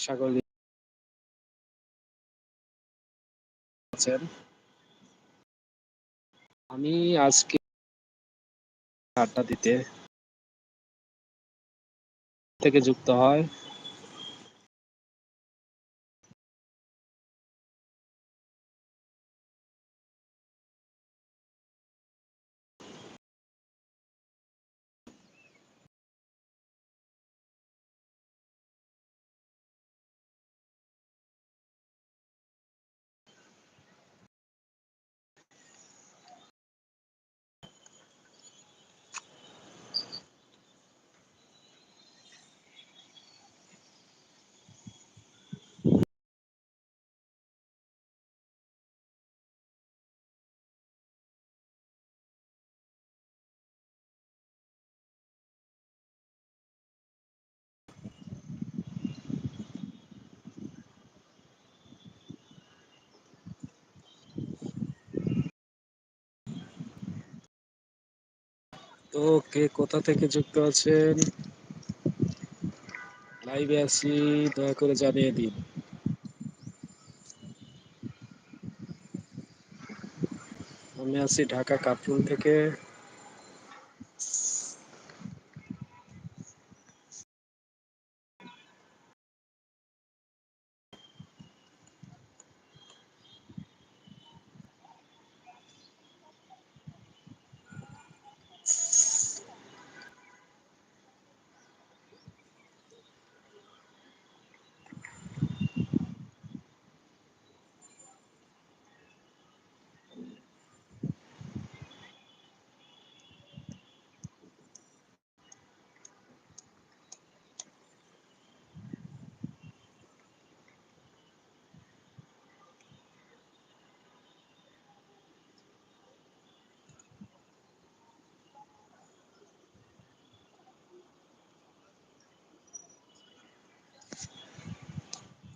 আশা করি আছেন। আমি আজকে আড্ডা দিতে থেকে যুক্ত হয়। তো কে কোথা থেকে যুক্ত আছেন? লাইভে আছি, দয়া করে জানিয়ে দিন। আমি আছি ঢাকা কাপ্রুল থেকে।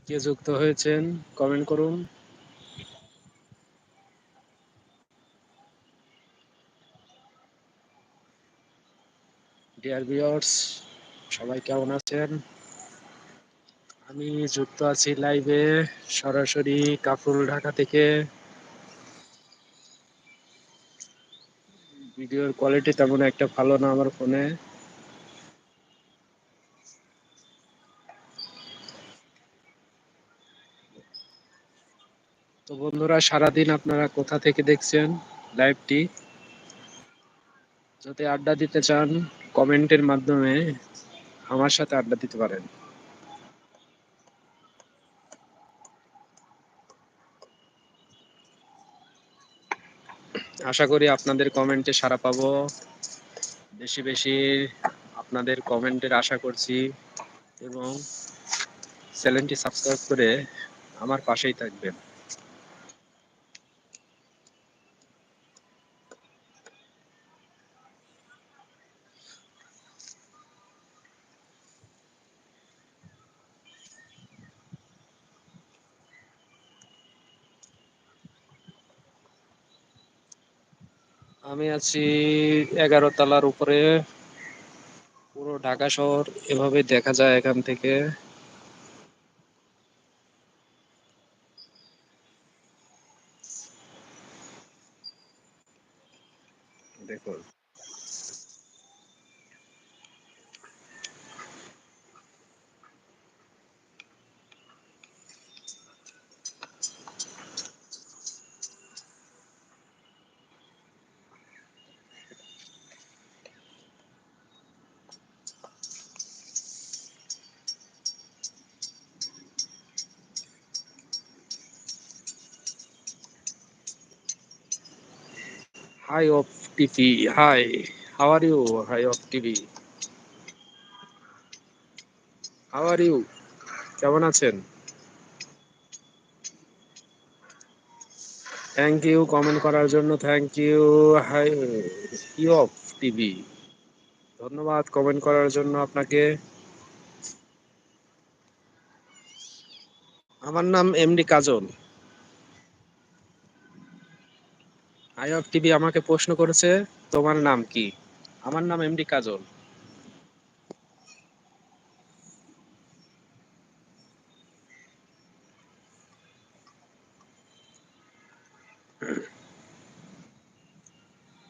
কে যুক্ত হয়েছেন কমেন্ট করুন। ডিয়ার ভিউয়ার্স সবাই কেমন আছেন? আমি যুক্ত আছি লাইভে সরাসরি কাফরুল ঢাকা থেকে। ভিডিওর কোয়ালিটি তেমন একটা ভালো না আমার ফোনে তো বন্ধুরা, সারাদিন আপনারা কোথা থেকে দেখছেন লাইভটি? যদি আড্ডা দিতে চান, কমেন্টের মাধ্যমে আমার সাথে আড্ডা দিতে পারেন। আশা করি আপনাদের কমেন্টে সাড়া পাবো। বেশি বেশি আপনাদের কমেন্টের আশা করছি এবং চ্যানেলটি সাবস্ক্রাইব করে আমার পাশেই থাকবেন। আমি আছি এগারো তালার উপরে। পুরো ঢাকা শহর এভাবে দেখা যায় এখান থেকে। দেখুন। Hi of TV. Hi. How are you? Hi of TV. How are you? কেমন আছেন থ্যাংক ইউ কমেন্ট করার জন্য thank you hi you of TV ধন্যবাদ কমেন্ট করার জন্য আপনাকে আমার নাম এমডি কাজল আয়ব টিভি আমাকে প্রশ্ন করেছে, তোমার নাম কি? আমার নাম এমডি কাজল।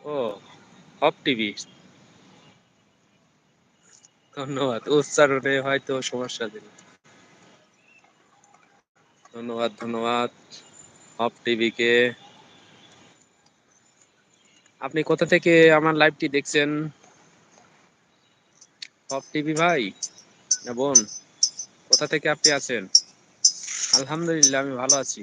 ও, হপ টিভি। ধন্যবাদ, উচ্চারণে হয়তো সমস্যা দিল ধন্যবাদ ধন্যবাদ। হপ টিভিকে আপনি কোথা থেকে আমার লাইভটি দেখছেন? হপ টিভি ভাই? না, বোন, কোথা থেকে আপনি আছেন? আলহামদুলিল্লাহ, আমি ভালো আছি।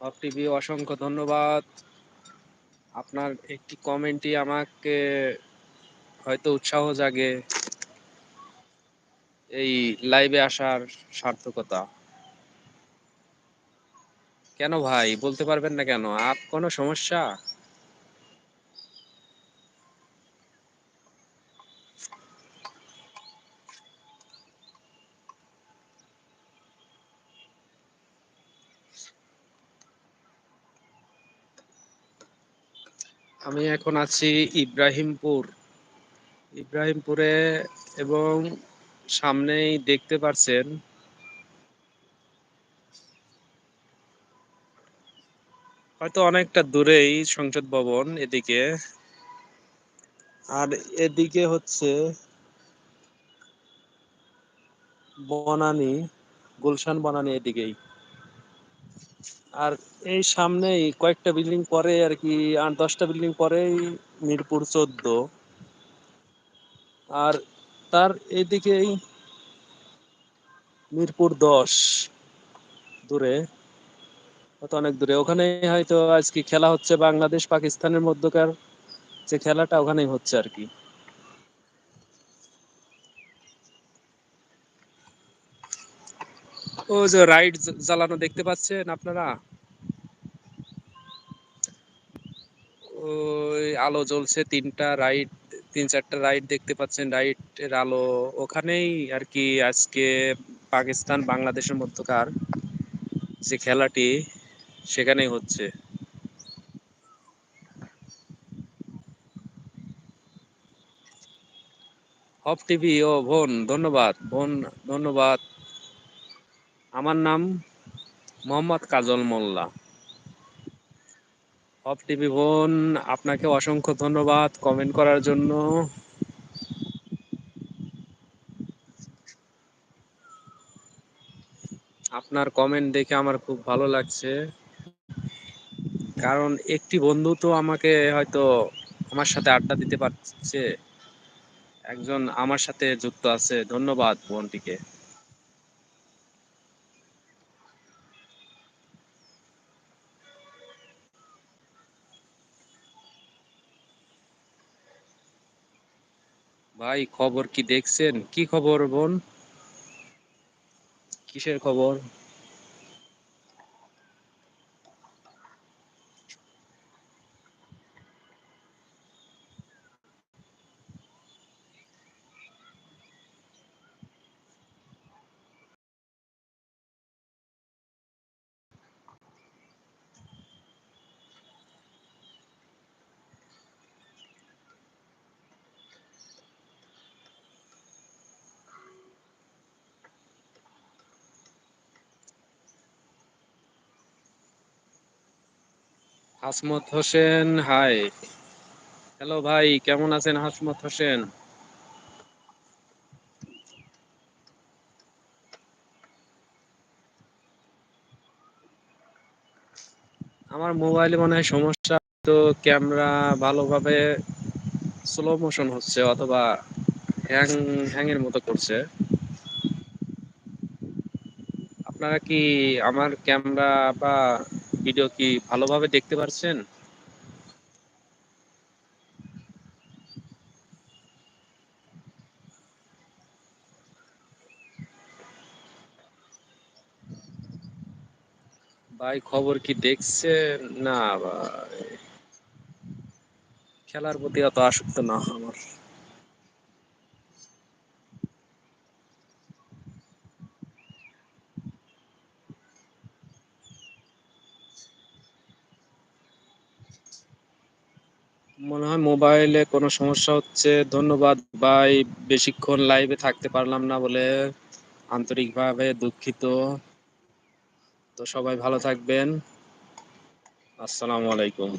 হপ টিভি অসংখ্য ধন্যবাদ। আপনার একটি কমেন্টই আমাকে হয়তো উৎসাহ জাগে। এই লাইভে আসার সার্থকতা। কেন ভাই? বলতে পারবেন না কেন? আর কোনো সমস্যা? আমি এখন আছি ইব্রাহিমপুর। ইব্রাহিমপুরে এবং সামনেই দেখতে পারছেন। হয়তো অনেকটা দূরেই সংসদ ভবন এদিকে। আর এদিকে হচ্ছে বনানী, গুলশান বনানী এদিকেই। আর এই সামনেই কয়েকটা বিল্ডিং পরে আর কি, আট দশটা বিল্ডিং পরেই মিরপুর চোদ্দ। আর তার এদিকেই মিরপুর দশ দূরে, হয়তো অনেক দূরে। ওখানে হয়তো আজকে খেলা হচ্ছে বাংলাদেশ পাকিস্তানের মধ্যকার যে খেলাটা, ওখানেই হচ্ছে আর কি। ও যে রাইড জ্বালানো দেখতে পাচ্ছেন আপনারা? ওই আলো জ্বলছে তিনটা, রাইড তিন, চারটা রাইড দেখতে পাচ্ছেন। রাইটের আলো ওখানেই আর কি আজকে পাকিস্তান, বাংলাদেশের মধ্যকার যে খেলাটি সেখানেই হচ্ছে। হপ টিভি, ও বোন, ধন্যবাদ বোন, ধন্যবাদ। আমার নাম মোহাম্মদ কাজল মোল্লা। হপ টিভি বোন, আপনাকে অসংখ্য ধন্যবাদ কমেন্ট করার জন্য। আপনার কমেন্ট দেখে আমার খুব ভালো লাগছে। কারণ একটি বন্ধু তো আমাকে হয়তো আমার সাথে আড্ডা দিতে পারছে। একজন আমার সাথে যুক্ত আছে। ধন্যবাদ বোনটিকে। ভাই খবর কি দেখছেন? কি খবর বোন? কিসের খবর? হাসমত হোসেন, হাই। হ্যালো ভাই, কেমন আছেন হাসমত হোসেন? আমার মোবাইলে মনে হয় সমস্যা, তো ক্যামেরা ভালোভাবে স্লো মোশন হচ্ছে অথবা হ্যাং হ্যাং এর মতো করছে। আপনারা কি আমার ক্যামেরা বা ভিডিও কি ভালোভাবে দেখতে পারছেন? ভাই, খবর কি দেখছেন? না ভাই। খেলার প্রতি অত আসক্ত না আমার। মনে হয় মোবাইলে কোনো সমস্যা হচ্ছে। ধন্যবাদ, ভাই। বেশিক্ষণ লাইভে থাকতে পারলাম না বলে আন্তরিকভাবে দুঃখিত। তো সবাই ভালো থাকবেন। আসসালামু আলাইকুম।